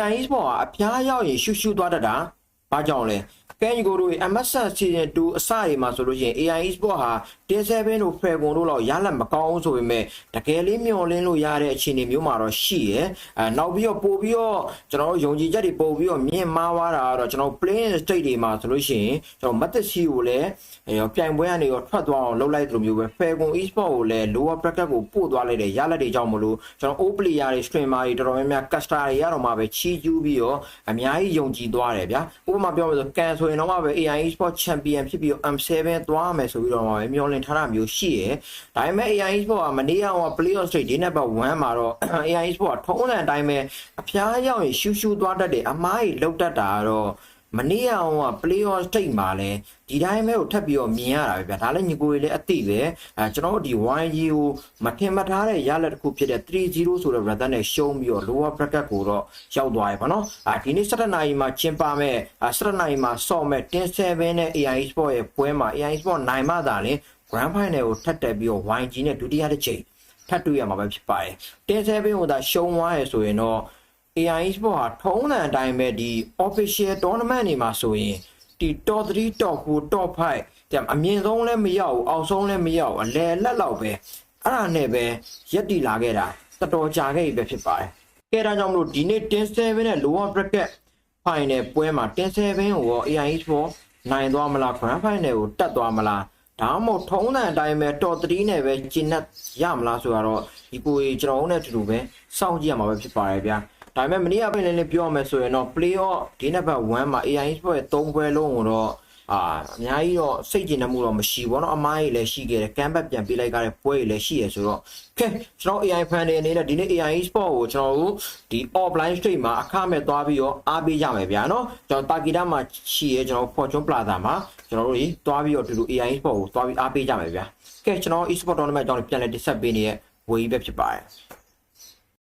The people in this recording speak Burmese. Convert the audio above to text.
AI Sport ကအပြားရောက်ရင်ရှူရှူသွားတတ်တာ ဘာကြောင့်လဲကန်ယူကိုတို့ MS Season 2အစတွေမှာဆိုလို့ရှိရင် AI Sport ဟာ17တို့ Falcon တို့လောက်ရလက်မကောင်းဘူးဆိုပေမဲ့တကယ်လေးမျောလင်းလို့ရတဲ့အခြေအနေမျိုးမှာတော့ရှိရယ်အဲနောက်ပြီးတော့ပို့ပြီးတော့ကျွန်တော်တို့ယုံကြည်ချက်တွေပို့ပြီးတော့မြင့်မားသွားတာကတော့ကျွန်တော် playing state တွေမှာဆိုလို့ရှိရင်ကျွန်တော်မတ်တစီကိုလည်းအဲပြိုင်ပွဲကနေတော့ထွက်သွားအောင်လုပ်လိုက်သလိုမျိုးပဲ Falcon Esport ကိုလည်း lower bracket ကိုပို့သွားလိုက်တယ်ရလက်တွေကြောင့်မလို့ကျွန်တော် O player တွေ streamer တွေတော်တော်များများ caster တွေရတော့မှပဲချီးကျူးပြီးတော့အများကြီးယုံကြည်သွားတယ်ဗျာဥပမာပြောမယ်ဆိုကန်ဆိုရင်တော့မှပဲ AI Esport Champion ဖြစ်ပြီးတော့ M7 သွားမယ်ဆိုပြီးတော့မှပဲမျောလင့်ထားတာမျိုးရှိရယ်ဒါပေမဲ့ AI Esport ကမနေ့ကဟို playoff stage ဒီနေ့ပတ်1မှာတော့ AI Esport ကထုံးတဲ့အတိုင်းပဲအဖျားရောက်ရင်ရှူးရှူးသွားတတ်တယ်အမားကြီးလောက်တတ်တာကတော့ မနေ့ကဟိုက playoff stage မှာလဲဒီတိုင်းပဲကိုထပ်ပြီးတော့မြင်ရတာပဲဗျာဒါလည်းညီကိုတွေလည်းအသိပဲအဲကျွန်တော်တို့ဒီ YG ကိုမထင်မထားတဲ့ရလက်တစ်ခုဖြစ်တဲ့3-0ဆိုတဲ့ rather နဲ့ရှုံးပြီးတော့ lower bracket ကိုတော့ရောက်သွားပြီပေါ့နော်အာဒီနေ့17နာရီမှာကျင်းပမဲ့အာ17နာရီမှာဆော့မဲ့10-7နဲ့ AI Sport ရဲ့ပွဲမှာ AI Sport နိုင်မှသာလေ grand final ကိုထပ်တက်ပြီးတော့ YG နဲ့ဒုတိယတစ်ချိန်ထပ်တွေ့ရမှာပဲဖြစ်ပါတယ်10-7ကိုသာရှုံးသွားရဆိုရင်တော့ AI Sport ဟာထုံးတဲ့အတိုင်းပဲဒီ official tournament တွေမှာဆိုရင်ဒီ top 3 top 4 top 5တဲ့အမြင့်ဆုံးလည်းမရောက်ဘူးအောက်ဆုံးလည်းမရောက်ဘူးအလယ်လက်လောက်ပဲအဲ့ဒါနဲ့ပဲရက်တည်လာခဲ့တာတော်တော်ကြာခဲ့ပြီပဲဖြစ်ပါတယ်ကဲဒါကြောင့်မလို့ဒီနေ့10-7နဲ့ lower bracket final ပွဲမှာ10-7ကိုရော AI Sport နိုင်သွားမလား grand final ကိုတက်သွားမလားဒါမှမဟုတ်ထုံးတဲ့အတိုင်းပဲ top 3နဲ့ပဲကျင်းတ်ရမလားဆိုတော့ဒီကိုကြီးကျွန်တော်တို့နဲ့အတူတူပဲစောင့်ကြည့်ရမှာပဲဖြစ်ပါတယ်ဗျာ ဒါပေမဲ့မနေ့ကပြင်လင်းလေးပြောရမယ်ဆိုရင်တော့ playoff ဒီနံပါတ်1မှာ AI Sport ရဲ့၃ပွဲလုံးကိုတော့အာအများကြီးတော့စိတ်ကျဉ်တမှုတော့မရှိဘောနော်အမားကြီးလည်းရှိခဲ့တယ်ကမ်ဘက်ပြန်ပေးလိုက်ကြတဲ့ပွဲကြီးလည်းရှိရဆိုတော့ကဲကျွန်တော် AI fan တွေအနေနဲ့ဒီနေ့ AI sport ကိုကျွန်တော်တို့ဒီ offline stream မှာအခမဲ့သွားပြီးတော့အားပေးရမယ်ဗျာနော်ကျွန်တော်တာကီတာမှာရှိရကျွန်တော် Fortune Plaza မှာကျွန်တော်တို့ဒီသွားပြီးတော့ဒီလို AI sport ကိုသွားပြီးအားပေးကြမယ်ဗျာကဲကျွန်တော် e-sport tournament အကြောင်းပြန်လည်းတင်ဆက်ပေးနေရဲ့ဝေကြီးပဲဖြစ်ပါတယ်